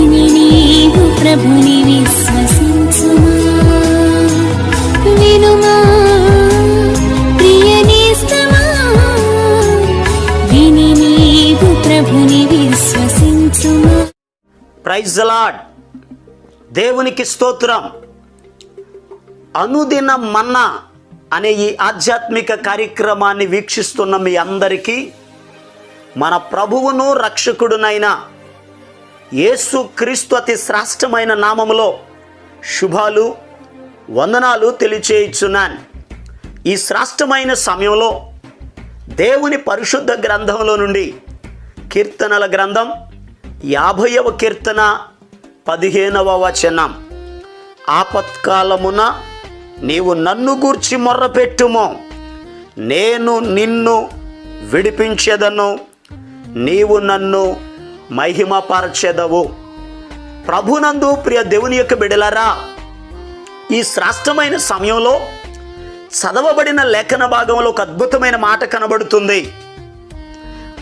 విని నీవు ప్రభుని విశ్వసించుమా. వినుమా ప్రియనేస్తమా విని నీవు ప్రభుని విశ్వసించుమా. ప్రైజ్ లాడ్ దేవునికి స్తోత్రం. అనుదిన మన్నా అనే ఈ ఆధ్యాత్మిక కార్యక్రమాన్ని వీక్షిస్తున్న మీ అందరికీ మన ప్రభువును రక్షకుడునైన యేసు క్రీస్తు అతి శ్రేష్టమైన నామములో శుభాలు వందనాలు తెలియచేయుచున్నాను. ఈ శ్రేష్టమైన సమయంలో దేవుని పరిశుద్ధ గ్రంథంలో నుండి కీర్తనల గ్రంథం యాభైవ కీర్తన పదిహేనవ వచనం. ఆపత్కాలమున నీవు నన్ను గూర్చి మొర్రపెట్టుము. నేను నిన్ను విడిపించేదను. నీవు నన్ను మహిమపరచెదవు. ప్రభునందు ప్రియ దేవుని యొక్క బిడలరా ఈ శ్రాష్టమైన సమయంలో చదవబడిన లేఖన భాగంలో ఒక అద్భుతమైన మాట కనబడుతుంది.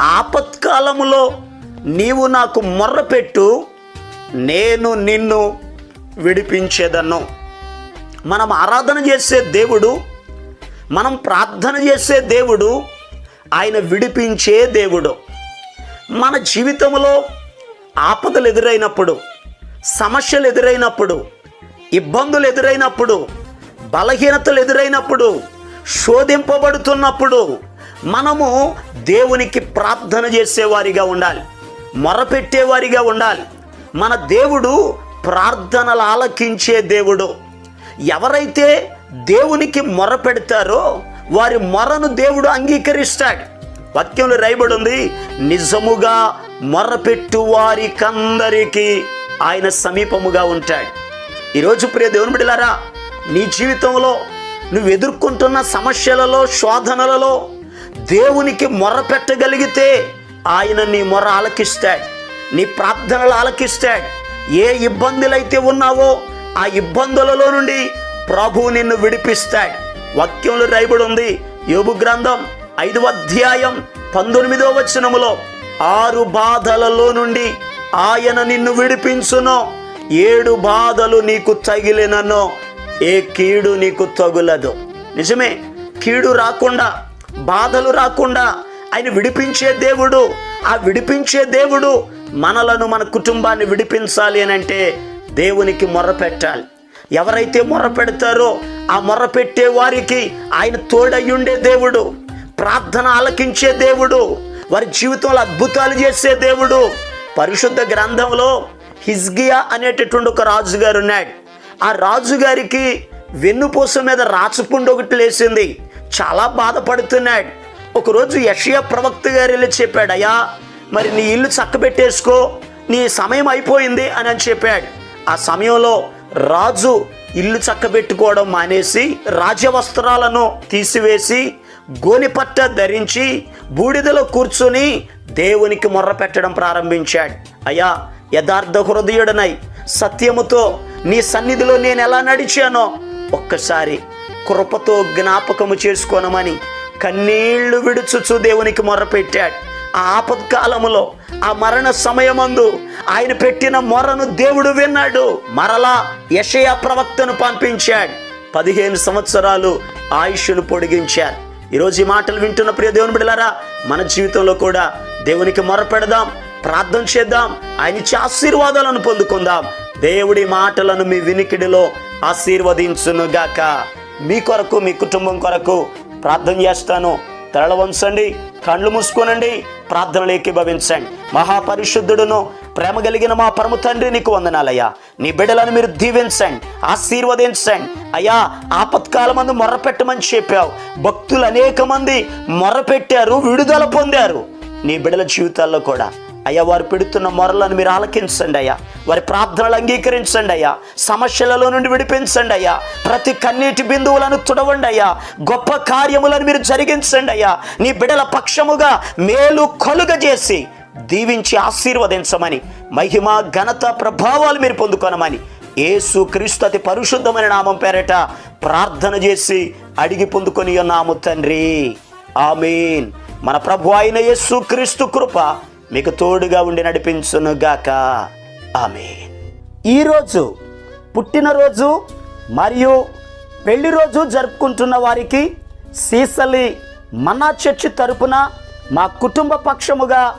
ఆపత్కాలములో నీవు నాకు మొర్రపెట్టు నేను నిన్ను విడిపించేదన్ను మనం ఆరాధన చేసే దేవుడు మనం ప్రార్థన చేసే దేవుడు ఆయన విడిపించే దేవుడు. మన జీవితంలో ఆపదలు ఎదురైనప్పుడు సమస్యలు ఎదురైనప్పుడు ఇబ్బందులు ఎదురైనప్పుడు బలహీనతలు ఎదురైనప్పుడు శోధింపబడుతున్నప్పుడు మనము దేవునికి ప్రార్థన చేసేవారిగా ఉండాలి. మొరపెట్టేవారిగా ఉండాలి. మన దేవుడు ప్రార్థనలు ఆలకించే దేవుడు. ఎవరైతే దేవునికి మొర పెడతారో వారి మొరను దేవుడు అంగీకరిస్తాడు. వాక్యంలో రాయబడి ఉంది నిజముగా మొరపెట్టు వారికందరికీ ఆయన సమీపముగా ఉంటాడు. ఈరోజు ప్రియ దేవుని బిడ్డలారా నీ జీవితంలో నువ్వు ఎదుర్కొంటున్న సమస్యలలో శోధనలలో దేవునికి మొర పెట్టగలిగితే ఆయన నీ మొర ఆలకిస్తాడు నీ ప్రార్థనలు ఆలకిస్తాడు. ఏ ఇబ్బందులైతే ఉన్నావో ఆ ఇబ్బందులలో నుండి ప్రభు నిన్ను విడిపిస్తాడు. వాక్యంలో రాయబడి ఉంది యోగు గ్రంథం ఐదవ అధ్యాయం పంతొమ్మిదో వచనములో ఆరు బాధలలో నుండి ఆయన నిన్ను విడిపించును. ఏడు బాధలు నీకు తగిలినను. ఏ కీడు నీకు తగులదు. నిజమే కీడు రాకుండా బాధలు రాకుండా ఆయన విడిపించే దేవుడు ఆ విడిపించే దేవుడు మనలను మన కుటుంబాన్ని విడిపించాలి అని అంటే దేవునికి మొర్ర పెట్టాలి. ఎవరైతే మొర్ర పెడతారో ఆ మొర్ర పెట్టే వారికి ఆయన తోడయ్యుండే దేవుడు. ప్రార్థన ఆలకించే దేవుడు వారి జీవితంలో అద్భుతాలు చేసే దేవుడు. పరిశుద్ధ గ్రంథంలో హిజ్గియా అనేటటువంటి ఒక రాజుగారు ఉన్నాడు. ఆ రాజుగారికి వెన్నుపూస మీద రాచపుండు ఒకటి లేచింది. చాలా బాధపడుతున్నాడు. ఒకరోజు యషియా ప్రవక్త గారు వెళ్ళి చెప్పాడు అయ్యా మరి నీ ఇల్లు చక్కబెట్టేసుకో నీ సమయం అయిపోయింది అని అని చెప్పాడు. ఆ సమయంలో రాజు ఇల్లు చక్కబెట్టుకోవడం మానేసి రాజవస్త్రాలను తీసివేసి గోనిపట్ట ధరించి బూడిదలో కూర్చొని దేవునికి మొర్ర పెట్టడం ప్రారంభించాడు. అయ్యా యథార్థ హృదయుడనై సత్యముతో నీ సన్నిధిలో నేను ఎలా నడిచానో ఒక్కసారి కృపతో జ్ఞాపకము చేసుకోనమని కన్నీళ్ళు విడుచుచు దేవునికి మొర్రపెట్టాడు ఆ ఆపత్కాలములో ఆ మరణ సమయమందు ఆయన పెట్టిన మొరను దేవుడు విన్నాడు. మరలా యషయా ప్రవక్తను పంపించాడు. పదిహేను సంవత్సరాలు ఆయుష్ను పొడిగించారు. ఈరోజు ఈ మాటలు వింటున్న ప్రియ దేవుని బిడ్డలారా మన జీవితంలో కూడా దేవునికి మొరపెడదాం ప్రార్థన చేద్దాం ఆయన ఇచ్చే ఆశీర్వాదాలను పొందుకుందాం. దేవుడి మాటలను మీ వినికిడిలో ఆశీర్వదించునుగాక. మీ కొరకు మీ కుటుంబం కొరకు ప్రార్థన చేస్తాను. తరల వంచండి కళ్ళు మూసుకోనండి ప్రార్థనలు ఏకీభవించండి మహాపరిశుద్ధుడును ప్రేమ కలిగిన మా పరమ తండ్రి నీకు వందనాలయ్యా. నీ బిడ్డలను మీరు దీవించండి ఆశీర్వదించండి. అయ్యా ఆపత్కాల మంది మొర్రపెట్టమని చెప్పావు. భక్తులు అనేక మంది మొర్రపెట్టారు విడుదల పొందారు. నీ బిడ్డల జీవితాల్లో కూడా. అయ్యా వారు పెడుతున్న మొరలను మీరు ఆలకించండి అయ్యా. వారి ప్రార్థనలు అంగీకరించండి అయ్యా. సమస్యలలో నుండి విడిపించండి అయ్యా. ప్రతి కన్నీటి బిందువులను తుడవండి అయ్యా. గొప్ప కార్యములను మీరు జరిగించండి అయ్యా. నీ బిడల పక్షముగా మేలు కలుగజేసి దీవించి ఆశీర్వదించమని మహిమ ఘనత ప్రభావాలు మీరు పొందుకొనమని ఏసు క్రీస్తు అతి పరిశుద్ధమైన నామం పేరట ప్రార్థన చేసి అడిగి పొందుకొని ఉన్నాము తండ్రి. ఆమీన్. మన ప్రభు అయిన యేసు క్రీస్తు కృప మీకు తోడుగా ఉండి నడిపించును గాక. ఆమీన్. ఈరోజు పుట్టినరోజు మరియు పెళ్ళి రోజు జరుపుకుంటున్న వారికి సీసలి మన్నా చర్చి తరపున మా కుటుంబ పక్షముగా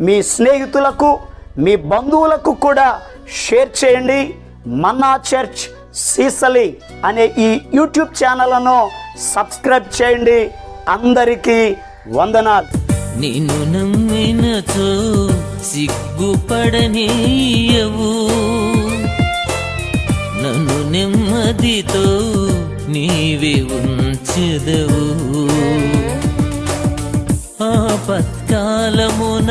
మీ స్నేహితులకు మీ బంధువులకు కూడా షేర్ చేయండి. మన్నా చర్చ్ సీసలి అనే ఈ యూట్యూబ్ ఛానల్ను సబ్స్క్రైబ్ చేయండి. అందరికీ వందనాలు. నిన్ను నమ్మినచో సిగ్గుపడనీయవు. నన్ను నెమ్మదితో నీవే ఉంచెదవు. ఆపత్కాలమున